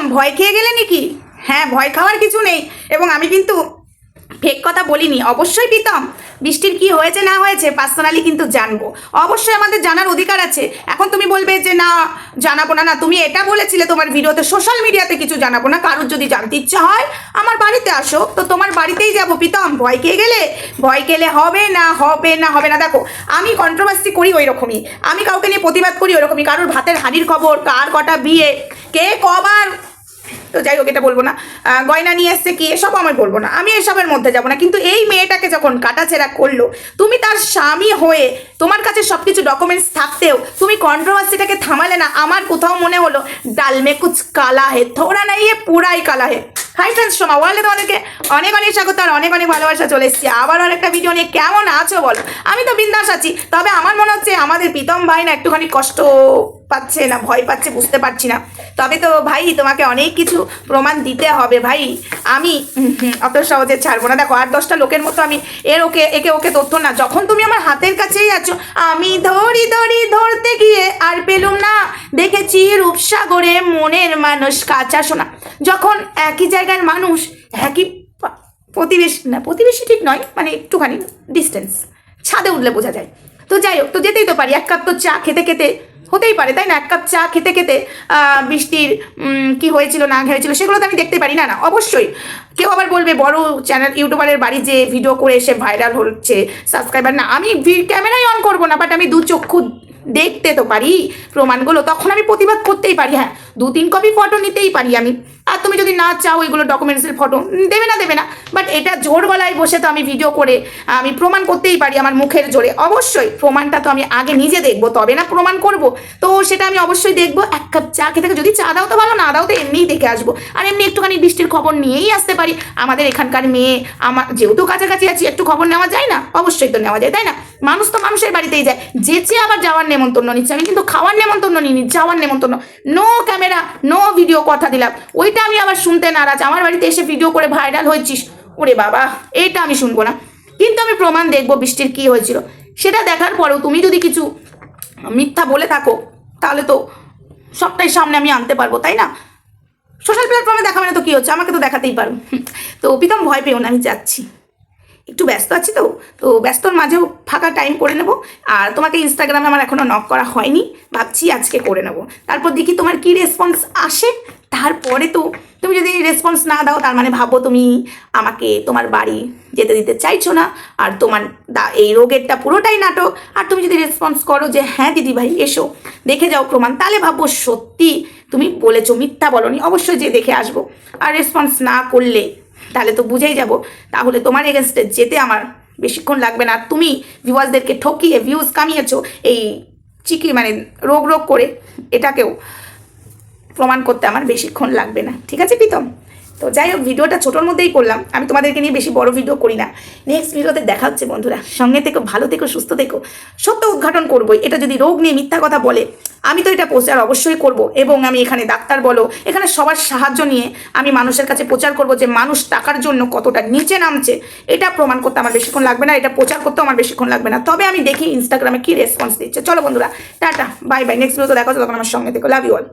ভয় খেয়ে গেলে নাকি? হ্যাঁ ভয় খাওয়ার কিছু নেই। এবং আমি কিন্তু ফেক কথা বলিনি, অবশ্যই প্রীতম। বৃষ্টির কি হয়েছে, না হয়েছে পার্সোনালি কিন্তু জানব। অবশ্যই আমাদের জানার অধিকার আছে। এখন তুমি বলবে যে, না, জানাব না। না, তুমি এটা বলেছিলে তোমার ভিডিওতে সোশ্যাল মিডিয়াতে কিছু জানাব না। কারোর যদি জানতে ইচ্ছা হয়, আমার বাড়িতে আসো। তো তোমার বাড়িতেই যাব, প্রীতম। ভয় খেয়ে গেলে? ভয় খেলে হবে না হবে না হবে না। দেখো, আমি কন্ট্রোভার্সি করি ওই রকমই আমি কাউকে নিয়ে প্রতিবাদ করি ওরকমই কারোর ভাতের হাড়ির খবর, কার কটা বিয়ে, কে কবার তো যাই হোক, এটা বলব না। গয়না নিয়ে এসছে কি, এসব আমি বলব না। আমি এসবের মধ্যে যাব না। কিন্তু এই মেয়েটাকে যখন কাটাছেড়া করল, তুমি তার স্বামী হয়ে তোমার কাছে সব কিছু ডকুমেন্টস থাকতেও তুমি কন্ট্রোভার্সিটাকে থামালে না, আমার কোথাও মনে হলো, ডাল মে কুচ কালা হে, থোড়া না ইয়ে পুরাই কালা হে। হাই ফ্রেন্ডস সোমা ওয়ার্ল্ডে তোমাদেরকে অনেক অনেক স্বাগত আর অনেক অনেক ভালোবাসা চলে এসেছি। আবার অনেকটা ভিডিও নিয়ে কেমন আছো বলো? আমি তো বিন্দাস আছি। তবে আমার মনে হচ্ছে আমাদের প্রীতম ভাই না একটুখানি কষ্ট পাচ্ছে না, ভয় পাচ্ছে, বুঝতে পারছি না। তবে তো ভাই, তোমাকে অনেক কিছু প্রমাণ দিতে হবে ভাই। আমি অত সহজে ছাড়বো না। দেখো, আট, দশটা লোকের মতো আমি এর ওকে, একে ওকে তথ্য না। যখন তুমি আমার হাতের কাছেই আছো, আমি ধরি ধরি, ধরতে গিয়ে আর পেলুম না। দেখেছি রূপসাগরে মনের মানুষ কাঁচা শোনা যখন একই জায়গার মানুষ, একই প্রতিবেশী, না, প্রতিবেশী ঠিক নয় মানে একটুখানি ডিস্টেন্স ছাদে উঠলে বোঝা যায়। তো যাই হোক, তো যেতেই তো পারি। এক কাপ তো চা খেতে খেতে হতেই পারে, তাই না? এক কাপ চা খেতে খেতে বৃষ্টির কি হয়েছিল, না হয়েছিল, সেগুলো তো আমি দেখতে পারি। না না, অবশ্যই। কেউ আবার বলবে, বড় চ্যানেল, ইউটিউবারের বাড়ি যে ভিডিও করে এসে ভাইরাল হচ্ছে সাবস্ক্রাইবার না, আমি ক্যামেরাই অন করব না বাট আমি দু চক্ষু দেখতে তো পারি। প্রমাণগুলো তখন আমি প্রতিবাদ করতেই পারি হ্যাঁ। দু তিন কপি ফটো নিতেই পারি আমি। আর তুমি যদি না চাও এগুলো ডকুমেন্টসের ফটো দেবে না দেবে না। বাট এটা জোর গলায় বসে তো আমি ভিডিও করে, আমি প্রমাণ করতেই পারি আমার মুখের জোরে। অবশ্যই, প্রমাণটা তো আমি আগে নিজে দেখব, তবে না প্রমাণ করব। তো সেটা আমি অবশ্যই দেখব। এক কাপ চা খেতে যদি চা দাও তো ভালো, না দাও তো এমনিই দেখে আসব। আর এমনি একটুখানি বৃষ্টির খবর নিয়েই আসতে পারি। আমাদের এখানকার মেয়ে আমার যেহেতু কাছাকাছি আছি, একটু খবর নেওয়া যায় না? অবশ্যই তো নেওয়া যায়, তাই না? মানুষ তো মানুষের বাড়িতেই যায়। যেচে আবার যাওয়ার নেমন্তন্ন নিচ্ছে, আমি কিন্তু খাওয়ার নেমন্তন্ন নিইনি, যাওয়ার নেমন্তন্ন। নো ক্যামেরা নো ভিডিও কথা দিলাম। ওইটা আমি আবার শুনতে নারাজ। আমার বাড়িতে এসে ভিডিও করে ভাইরাল হয়েছিস। ওরে বাবা এইটা আমি শুনব না। কিন্তু আমি প্রমাণ দেখব বৃষ্টির কি হয়েছিল। সেটা দেখার পরেও তুমি যদি কিছু মিথ্যা বলে থাকো, তাহলে তো সবটাই সামনে আমি আনতে পারব, তাই না? সোশ্যাল প্ল্যাটফর্মে দেখাবে না তো কী হচ্ছে? আমাকে তো দেখাতেই পারো। তো প্রীতম ভয় পেও না, আমি যাচ্ছি। একটু ব্যস্ত আছি তো তো ব্যস্তর মাঝেও ফাঁকা টাইম করে নেব। আর তোমাকে ইনস্টাগ্রামে আমার এখনও নক করা হয়নি, ভাবছি আজকে করে নেব। তারপর দেখি তোমার কি রেসপন্স আসে, তারপরে তো তুমি যদি রেসপন্স না দাও, তার মানে ভাবো তুমি আমাকে তোমার বাড়ি যেতে দিতে চাইছো না, আর তোমার দা, এই রোগেরটা পুরোটাই নাটক। আর তুমি যদি রেসপন্স করো যে হ্যাঁ দিদি ভাই এসো, দেখে যাও প্রমাণ। তাহলে ভাববো সত্যি তুমি বলেছ, মিথ্যা বলনি, অবশ্যই যে দেখে আসব। আর রেসপন্স না করলে তাহলে তো বুঝেই যাব। তাহলে তোমার এগেনস্টে যেতে আমার বেশিক্ষণ লাগবে না। আর তুমি ভিউয়ার্সদেরকে ঠকিয়ে ভিউজ কামিয়েছো এই চিকি মানে রোগ রোগ করে, এটাকেও। প্রমাণ করতে আমার বেশিক্ষণ লাগবে না। ঠিক আছে, প্রীতম? তো যাই হোক, ভিডিওটা ছোটোর মধ্যেই করলাম। আমি তোমাদেরকে নিয়ে বেশি বড় ভিডিও করি না। নেক্সট ভিডিওতে দেখা হচ্ছে, বন্ধুরা। সঙ্গে থেকো, ভালো থেকো, সুস্থ থেকো। সত্য উদ্ঘাটন করবোই। এটা যদি রোগ নিয়ে মিথ্যা কথা বলে, আমি তো এটা প্রচার অবশ্যই করব। এবং আমি এখানে ডাক্তার বলো, এখানে সবার সাহায্য নিয়ে আমি মানুষের কাছে প্রচার করব যে মানুষ টাকার জন্য কতটা নিচে নামছে। এটা প্রমাণ করতে আমার বেশিক্ষণ লাগবে না, এটা প্রচার করতেও আমার বেশিক্ষণ লাগবে না। তবে আমি দেখি ইনস্টাগ্রামে কী রেসপন্স দিচ্ছে। চলো, বন্ধুরা, টাটা বাই বাই নেক্সট ভিডিওতে দেখা হচ্ছে তখন আমার সঙ্গে থেকো। Love you all